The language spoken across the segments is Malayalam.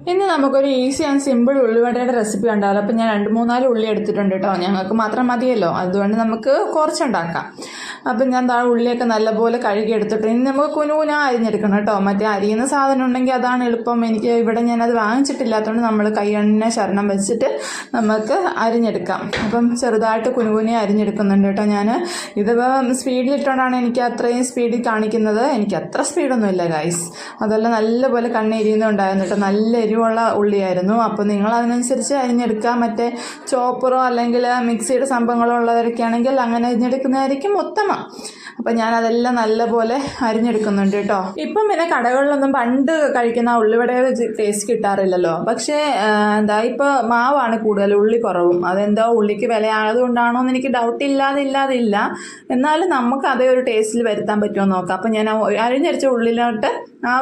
ഇന്ന് നമുക്കൊരു ഈസി ആൻഡ് സിമ്പിൾ ഉള്ളിവടയുടെ റെസിപ്പി ഉണ്ടാവില്ല അപ്പം ഞാൻ രണ്ട് മൂന്നാൽ ഉള്ളി എടുത്തിട്ടുണ്ട് കേട്ടോ ഞങ്ങൾക്ക് മാത്രം മതിയല്ലോ. അതുകൊണ്ട് നമുക്ക് കുറച്ചുണ്ടാക്കാം. അപ്പം ഞാൻ താ ഉള്ളിയൊക്കെ നല്ലപോലെ കഴുകി എടുത്തിട്ട് ഇനി നമുക്ക് കുനുകുന അരിഞ്ഞെടുക്കണം കേട്ടോ മറ്റേ അരിയുന്ന സാധനം ഉണ്ടെങ്കിൽ അതാണ് എളുപ്പം. എനിക്ക് ഇവിടെ ഞാനത് വാങ്ങിച്ചിട്ടില്ലാത്തതുകൊണ്ട് നമ്മൾ കൈ എണ്ണ ശരണം വെച്ചിട്ട് നമുക്ക് അരിഞ്ഞെടുക്കാം. അപ്പം ചെറുതായിട്ട് കുനുകുനെ അരിഞ്ഞെടുക്കുന്നുണ്ട് കേട്ടോ ഞാൻ ഇതിപ്പോൾ സ്പീഡിലിട്ടുകൊണ്ടാണ് എനിക്ക് അത്രയും സ്പീഡിൽ കാണിക്കുന്നത്. എനിക്ക് അത്ര സ്പീഡൊന്നുമില്ല ഗൈസ് അതെല്ലാം നല്ലപോലെ കണ്ണെരിയുന്നുണ്ടായിരുന്നു കേട്ടോ. നല്ല എരിവുള്ള ഉള്ളിയായിരുന്നു. അപ്പോൾ നിങ്ങൾ അതിനനുസരിച്ച് അരിഞ്ഞെടുക്കുക. മറ്റേ ചോപ്പറോ അല്ലെങ്കിൽ മിക്സിയുടെ സംഭവങ്ങളോ ഉള്ളവരൊക്കെ ആണെങ്കിൽ അങ്ങനെ അരിഞ്ഞെടുക്കുന്നതായിരിക്കും ഉത്തമം. അപ്പം ഞാൻ അതെല്ലാം നല്ലപോലെ അരിഞ്ഞെടുക്കുന്നുണ്ട് കേട്ടോ. ഇപ്പം പിന്നെ കടകളിലൊന്നും പണ്ട് കഴിക്കുന്ന ഉള്ളിവിടെ ടേസ്റ്റ് കിട്ടാറില്ലല്ലോ. പക്ഷേ എന്താ ഇപ്പോൾ മാവാണ് കൂടുതൽ ഉള്ളി കുറവും. അതെന്തോ ഉള്ളിക്ക് വില ആയതുകൊണ്ടാണോ എന്ന് എനിക്ക് ഡൗട്ട് ഇല്ലാതെ ഇല്ലാതെ ഇല്ല എന്നാലും നമുക്ക് അതേ ഒരു ടേസ്റ്റിൽ വരുത്താൻ പറ്റുമോ നോക്കാം. അപ്പം ഞാൻ അരിഞ്ഞരിച്ച ഉള്ളിലോട്ട്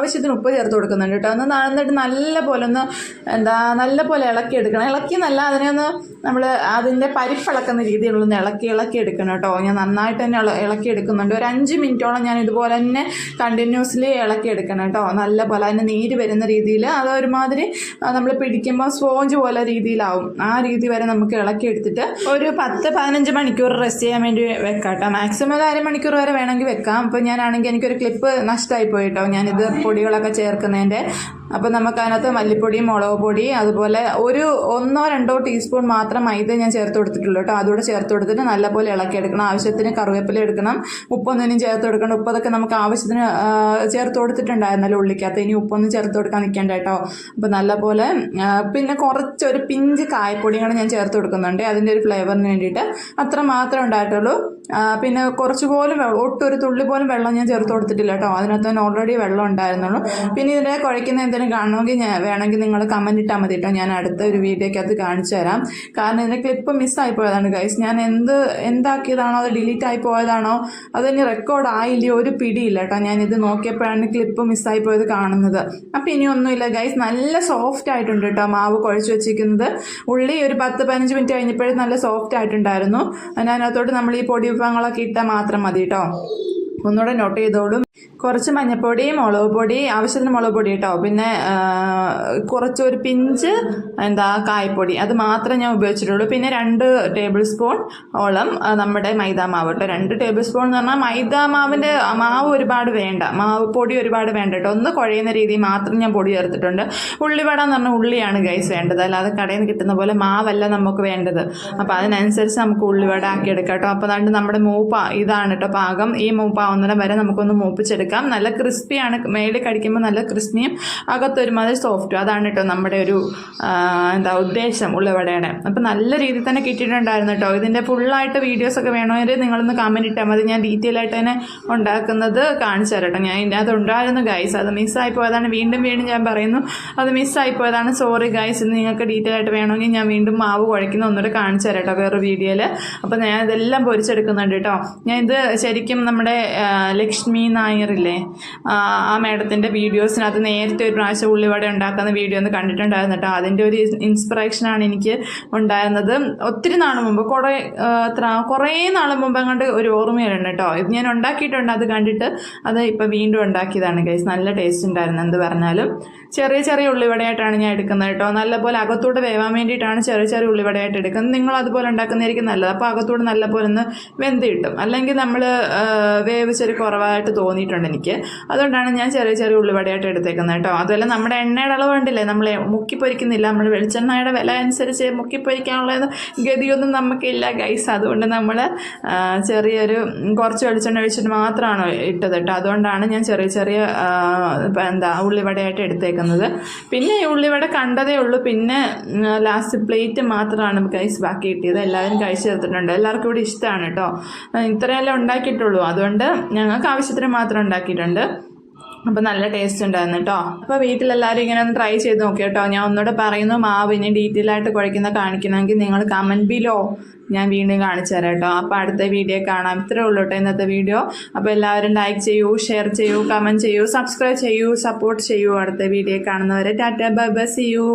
ആവശ്യത്തിന് ഉപ്പ് ചേർത്ത് കൊടുക്കുന്നുണ്ട് കേട്ടോ. ഒന്ന് എന്നിട്ട് നല്ല പോലെ ഒന്ന് എന്താ നല്ല പോലെ ഇളക്കി എടുക്കണം. ഇളക്കി നല്ല അതിനെ ഒന്ന് നമ്മൾ അതിന്റെ പരിപ്പിളക്കുന്ന രീതിയിലുള്ള ഇളക്കി ഇളക്കി എടുക്കണം കേട്ടോ. ഞാൻ നന്നായിട്ട് തന്നെ ഇളക്കി എടുക്കുന്നുണ്ട്. ഒരു അഞ്ച് മിനിറ്റോളം ഞാൻ ഇതുപോലെ തന്നെ കണ്ടിന്യൂസ്ലി ഇളക്കി എടുക്കണം കേട്ടോ. നല്ല പോലെ അതിന് നീര് വരുന്ന രീതിയിൽ അത് ഒരുമാതിരി നമ്മൾ പിടിക്കുമ്പോൾ സ്പോഞ്ച് പോലെ രീതിയിലാവും. ആ രീതി വരെ നമുക്ക് ഇളക്കി എടുത്തിട്ട് ഒരു പത്ത് പതിനഞ്ച് മണിക്കൂർ റെസ്റ്റ് ചെയ്യാൻ വേണ്ടി വെക്കാം കേട്ടോ മാക്സിമം ഒരു അരമണിക്കൂർ വരെ വേണമെങ്കിൽ വെക്കാം. അപ്പോൾ ഞാനാണെങ്കിൽ എനിക്കൊരു ക്ലിപ്പ് നഷ്ടമായി പോയി കേട്ടോ. ഞാനിത് പൊടികളൊക്കെ ചേർക്കുന്നതിന്റെ. അപ്പോൾ നമുക്കതിനകത്ത് മല്ലിപ്പൊടി മുളക് പൊടി അതുപോലെ ഒരു ഒന്നോ രണ്ടോ ടീസ്പൂൺ മാത്രം മൈദ ഞാൻ ചേർത്ത് കൊടുത്തിട്ടുള്ളൂ കേട്ടോ. അതുകൂടെ ചേർത്ത് കൊടുത്തിട്ട് നല്ലപോലെ ഇളക്കി എടുക്കണം. ആവശ്യത്തിന് കറിവേപ്പില എടുക്കണം. ഉപ്പൊന്നിനും ചേർത്ത് കൊടുക്കണം. ഉപ്പതൊക്കെ നമുക്ക് ആവശ്യത്തിന് ചേർത്ത് കൊടുത്തിട്ടുണ്ടായിരുന്നല്ലോ ഉള്ളിക്കകത്ത്. ഇനി ഉപ്പൊന്നും ചേർത്ത് കൊടുക്കാൻ നിൽക്കേണ്ട കേട്ടോ. അപ്പോൾ നല്ലപോലെ പിന്നെ കുറച്ചൊരു പിഞ്ച് കായപ്പൊടിയും കൂടെ ഞാൻ ചേർത്ത് കൊടുക്കുന്നുണ്ട്. അതിന്റെ ഒരു ഫ്ലേവറിന് വേണ്ടിയിട്ട് അത്ര മാത്രമേ ഉണ്ടായിട്ടുള്ളൂ. പിന്നെ കുറച്ച് പോലും വെള്ളം ഒട്ടും ഒരു തുള്ളി പോലും വെള്ളം ഞാൻ ചേർത്ത് കൊടുത്തിട്ടില്ല കേട്ടോ. അതിനകത്ത് തന്നെ ഓൾറെഡി വെള്ളം ഉണ്ടായിരുന്നുള്ളൂ. പിന്നെ ഇതിനെ കുഴയ്ക്കുന്ന എന്തെങ്കിലും കാണണമെങ്കിൽ ഞാൻ വേണമെങ്കിൽ നിങ്ങൾ കമന്റ് ഇട്ടാൽ മതി കേട്ടോ. ഞാൻ അടുത്ത ഒരു വീഡിയോക്കകത്ത് കാണിച്ചു തരാം. കാരണം ഇതിന്റെ ക്ലിപ്പ് മിസ്സായി പോയതാണ് ഗൈസ് ഞാൻ എന്ത് എന്താക്കിയതാണോ? അത് ഡിലീറ്റ് ആയി പോയതാണോ? അതിന് റെക്കോർഡ് ആയില്ലയോ ഒരു പിടിയില്ല കേട്ടോ. ഞാനിത് നോക്കിയപ്പോഴാണ് ക്ലിപ്പ് മിസ്സായി പോയത് കാണുന്നത്. അപ്പം ഇനി ഒന്നുമില്ല ഗൈസ് നല്ല സോഫ്റ്റ് ആയിട്ടുണ്ട് കേട്ടോ മാവ് കുഴച്ച് വെച്ചിരിക്കുന്നത്. ഉള്ളി ഒരു പത്ത് പതിനഞ്ച് മിനിറ്റ് കഴിഞ്ഞപ്പോഴും നല്ല സോഫ്റ്റ് ആയിട്ടുണ്ടായിരുന്നു. അതിനകത്തോട്ട് നമ്മൾ ഈ പൊടി വിഭവങ്ങളൊക്കെ ഇട്ടാൽ മാത്രം മതി കേട്ടോ ഒന്നുകൂടെ നോട്ട് ചെയ്തോളും. കുറച്ച് മഞ്ഞപ്പൊടി മുളക് പൊടി ആവശ്യത്തിന് മുളക് പൊടി കേട്ടോ. പിന്നെ കുറച്ച് ഒരു പിഞ്ച് എന്താ കായ്പൊടി അത് മാത്രമേ ഞാൻ ഉപയോഗിച്ചിട്ടുള്ളൂ. പിന്നെ രണ്ട് ടേബിൾ സ്പൂൺ ഓളം നമ്മുടെ മൈദാ മാവ് കേട്ടോ. രണ്ട് ടേബിൾ സ്പൂൺ എന്ന് പറഞ്ഞാൽ മൈദാ മാവിന്റെ മാവ് ഒരുപാട് വേണ്ട. മാവ് പൊടി ഒരുപാട് വേണ്ട കേട്ടോ. ഒന്ന് കുഴയുന്ന രീതിയിൽ മാത്രം ഞാൻ പൊടി ചേർത്തിട്ടുണ്ട്. ഉള്ളിവട എന്ന് പറഞ്ഞാൽ ഉള്ളിയാണ് ഗൈസ് വേണ്ടത്. അല്ലാതെ കടയിൽ നിന്ന് കിട്ടുന്ന പോലെ മാവല്ല നമുക്ക് വേണ്ടത്. അപ്പോൾ അതിനനുസരിച്ച് നമുക്ക് ഉള്ളിവട ആക്കി എടുക്കാം കേട്ടോ. അപ്പോൾ അതുകൊണ്ട് നമ്മുടെ മൂപ്പ ഇതാണ് കേട്ടോ പാകം. ഈ മൂപ്പാവുന്നിടം വരെ നമുക്കൊന്ന് മൂപ്പിച്ചെടുക്കാം. നല്ല ക്രിസ്പിയാണ് മേളിൽ കടിക്കുമ്പോൾ നല്ല ക്രിസ്പിയും അകത്തൊരുമാതിരി സോഫ്റ്റും അതാണ് കേട്ടോ നമ്മുടെ ഒരു എന്താ ഉദ്ദേശം ഉള്ളവടയുടെ അപ്പോൾ നല്ല രീതിയിൽ തന്നെ കിട്ടിയിട്ടുണ്ടായിരുന്നു കേട്ടോ ഇതിന്റെ ഫുള്ളായിട്ട് വീഡിയോസൊക്കെ വേണമെങ്കിൽ നിങ്ങളൊന്ന് കമന്റ് ഇട്ടാൽ മതി. ഞാൻ ഡീറ്റെയിൽ ആയിട്ട് തന്നെ ഉണ്ടാക്കുന്നത് കാണിച്ചു തരാം കേട്ടോ ഞാൻ അത് ഉണ്ടായിരുന്നു ഗൈസ് അത് മിസ്സായി പോയതാണ്. വീണ്ടും വീണ്ടും ഞാൻ പറയുന്നു അത് മിസ്സായി പോയതാണ്. സോറി ഗൈസ് ഇത് നിങ്ങൾക്ക് ഡീറ്റെയിൽ ആയിട്ട് വേണമെങ്കിൽ ഞാൻ വീണ്ടും മാവ് കുഴക്കുന്ന ഒന്നുകൂടെ കാണിച്ചു തരാം കേട്ടോ വേറെ വീഡിയോയിൽ അപ്പോൾ ഞാൻ ഇതെല്ലാം പൊരിച്ചെടുക്കുന്നുണ്ട് കേട്ടോ ഞാൻ ഇത് ശരിക്കും നമ്മുടെ ലക്ഷ്മി നായറില്ലേ? ആ, ആ മാഡത്തിന്റെ വീഡിയോസിനകത്ത് നേരത്തെ ഒരു പ്രാവശ്യം ഉള്ളിവട ഉണ്ടാക്കുന്ന വീഡിയോ ഒന്ന് കണ്ടിട്ടുണ്ടായിരുന്നു കേട്ടോ. അതിന്റെ ഒരു ഇൻസ്പിറേഷനാണ് എനിക്ക് ഉണ്ടായിരുന്നത്. ഒത്തിരി നാൾ മുമ്പ് കുറേ കുറേ നാൾ മുമ്പ് അങ്ങോട്ട് ഒരു ഓർമ്മയുണ്ട് കേട്ടോ. ഇത് ഞാൻ ഉണ്ടാക്കിയിട്ടുണ്ട് അത് കണ്ടിട്ട് അത് ഇപ്പോൾ വീണ്ടും ഉണ്ടാക്കിയതാണ് ഗൈസ് നല്ല ടേസ്റ്റ് ഉണ്ടായിരുന്നു എന്ത് പറഞ്ഞാലും. ചെറിയ ചെറിയ ഉള്ളിവടയായിട്ടാണ് ഞാൻ എടുക്കുന്നത് കേട്ടോ. നല്ലപോലെ അകത്തൂടെ വേവാൻ വേണ്ടിയിട്ടാണ് ചെറിയ ചെറിയ ഉള്ളിവടയായിട്ട് എടുക്കുന്നത്. നിങ്ങൾ അതുപോലെ ഉണ്ടാക്കുന്നതായിരിക്കും നല്ലത്. അപ്പോൾ അകത്തൂടെ നല്ലപോലെ ഒന്ന് വെന്ത് കിട്ടും. അല്ലെങ്കിൽ നമ്മൾ വേവിച്ചൊരു കുറവായിട്ട് തോന്നിയിട്ടുണ്ട്. എനിക്ക്. അതുകൊണ്ടാണ് ഞാൻ ചെറിയ ചെറിയ ഉള്ളിവടയായിട്ട് എടുത്തേക്കുന്നത് കേട്ടോ. അതുപോലെ നമ്മുടെ എണ്ണയുടെ അളവ് കണ്ടില്ലേ? നമ്മൾ മുക്കി പൊരിക്കുന്നില്ല നമ്മൾ വെളിച്ചെണ്ണയുടെ വില അനുസരിച്ച് മുക്കി പൊരിക്കാനുള്ള ഗതിയൊന്നും നമുക്കില്ല ഗൈസ് അതുകൊണ്ട് നമ്മൾ ചെറിയൊരു കുറച്ച് വെളിച്ചെണ്ണ ഒഴിച്ചിട്ട് മാത്രമാണ് ഇട്ടത് കേട്ടോ. അതുകൊണ്ടാണ് ഞാൻ ചെറിയ ചെറിയ എന്താ ഉള്ളിവടയായിട്ട് എടുത്തേക്കുന്നത്. പിന്നെ ഈ ഉള്ളിവട കണ്ടതേ ഉള്ളൂ. പിന്നെ ലാസ്റ്റ് പ്ലേറ്റ് മാത്രമാണ് ഗൈസ് ബാക്കി കിട്ടിയത്. എല്ലാവരും കഴിച്ചു തീർത്തിട്ടുണ്ട്. എല്ലാവർക്കും ഇവിടെ ഇഷ്ടമാണ് കേട്ടോ. ഇത്രയല്ലേ ഉണ്ടാക്കിയിട്ടുള്ളൂ. അതുകൊണ്ട് ഞങ്ങൾക്ക് ആവശ്യത്തിന് മാത്രം ഉണ്ടാക്കിയിട്ടുണ്ട്. അപ്പോൾ നല്ല ടേസ്റ്റ് ഉണ്ടായിരുന്നു കേട്ടോ അപ്പോൾ വീട്ടിലെല്ലാവരും ഇങ്ങനെ ഒന്ന് ട്രൈ ചെയ്ത് നോക്കി കേട്ടോ ഞാൻ ഒന്നുകൂടെ പറയുന്നു മാവ് ഇനി ഡീറ്റെയിൽ ആയിട്ട് കുഴക്കുന്ന കാണിക്കണമെങ്കിൽ നിങ്ങൾ കമന്റ് ബിലോ ഞാൻ വീണ്ടും കാണിച്ചു തരാം കേട്ടോ അപ്പോൾ അടുത്ത വീഡിയോ കാണാം. ഇത്രേ ഉള്ളൂ കേട്ടോ ഇന്നത്തെ വീഡിയോ അപ്പോൾ എല്ലാവരും ലൈക്ക് ചെയ്യൂ ഷെയർ ചെയ്യൂ കമന്റ് ചെയ്യൂ സബ്സ്ക്രൈബ് ചെയ്യൂ സപ്പോർട്ട് ചെയ്യൂ അടുത്ത വീഡിയോ കാണുന്നവരെ. Tata bye bye see you